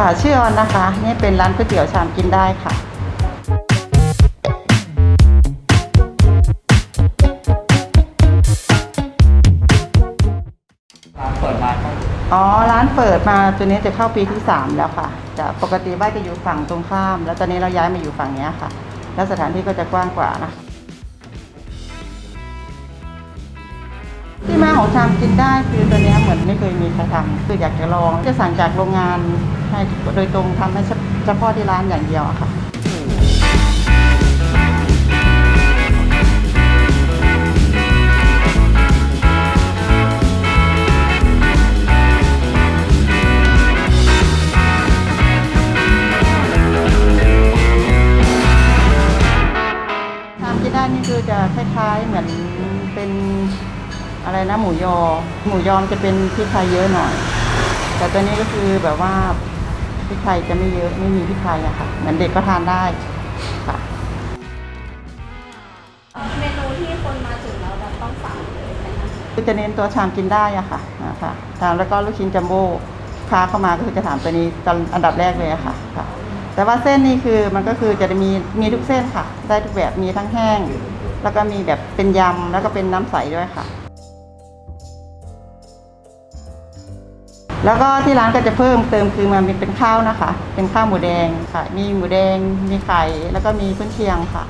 ค่ะชื่อออนนะคะ นี่เป็นร้านก๋วยเตี๋ยวชามกินได้ค่ะ ร้านเปิดมาตั้งอ๋อ ร้านเปิดมาตัวนี้จะเข้าปีที่ 3 แล้วค่ะ จะปกติบ้านจะอยู่ฝั่งตรงข้าม แล้วตอนนี้เราย้ายมาอยู่ฝั่งเนี้ยค่ะ แล้วสถานที่ก็จะกว้างกว่านะคะที่มาของชามกินได้คือตัวเนี้ยเหมือนไม่เคยมีใครทำคืออยากจะลองจะสั่งจากโรงงาน ให้โดยตรงทำให้เฉพาะที่ร้านอย่างเดียวอะค่ะชามที่ได้นี่คือจะคล้ายๆ เหมือนเป็นอะไรนะหมูยอ หมูยอมนจะเป็นพริกไทยเยอะหน่อย แต่ตัวนี้ก็คือแบบว่า พริกไทยจะไม่เยอะไม่มีพริกไทยอะค่ะ เหมือนเด็กก็ทานได้ค่ะเมนูที่คนมาถึงแล้วแบบต้องสั่งเลยไหมคะคือจะเน้นตัวชามกินได้อะค่ะนะคะทานแล้วก็ลูกชิ้นจัมโบ้ลูกค้าเข้ามาก็คือจะถามตัวนี้ตอนอันดับแรกเลยอะค่ะค่ะ แต่ว่าเส้นนี่คือมันก็คือจะมีมีทุกเส้นค่ะ ได้ทุกแบบมีทั้งแห้ง แล้วก็มีแบบเป็นยำแล้วก็เป็นน้ำใสด้วยค่ะ แล้วก็ที่ร้านก็จะเพิ่มเติมคือมันเป็นข้าวนะคะ เป็นข้าวหมูแดงค่ะ มีหมูแดง มีไข่ แล้วก็มีขึ้นเชียงค่ะ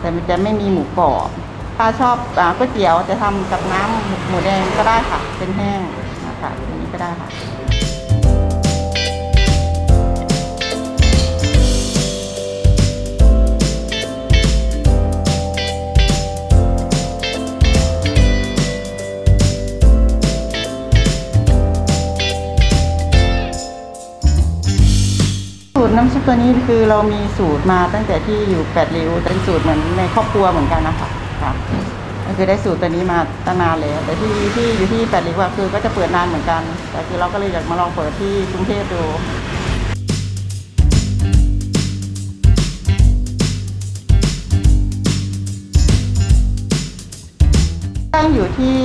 แต่มันจะไม่มีหมูกรอบ ถ้าชอบอก๋วยเตี๋ยวจะทำกับน้ำหมูแดงก็ได้ค่ะ เป็นแห้งนะคะอย่างนี้ก็ได้ค่ะ น้ำซุปตัวนี้คือเรามีสูตรมาตั้งแต่ที่อยู่แปดริ้วเป็นสูตรเหมือนในครอบครัวเหมือนกันนะคะค่ะก็คือได้สูตรตัวนี้มาตั้งนานแล้ว แต่ที่ที่อยู่ที่แปดริ้วอะคือก็จะเปิดนานเหมือนกัน แต่คือเราก็เลยอยากมาลองเปิดที่กรุงเทพดูตั้งอยู่ที่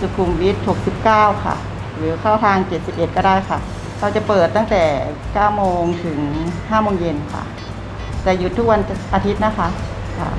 สุขุมวิท 69 ค่ะ หรือเข้าทาง 71 ก็ได้ค่ะ เราจะเปิดตั้งแต่ 9 โมงถึง 5 โมงเย็นค่ะ แต่หยุดทุกวันอาทิตย์นะคะค่ะ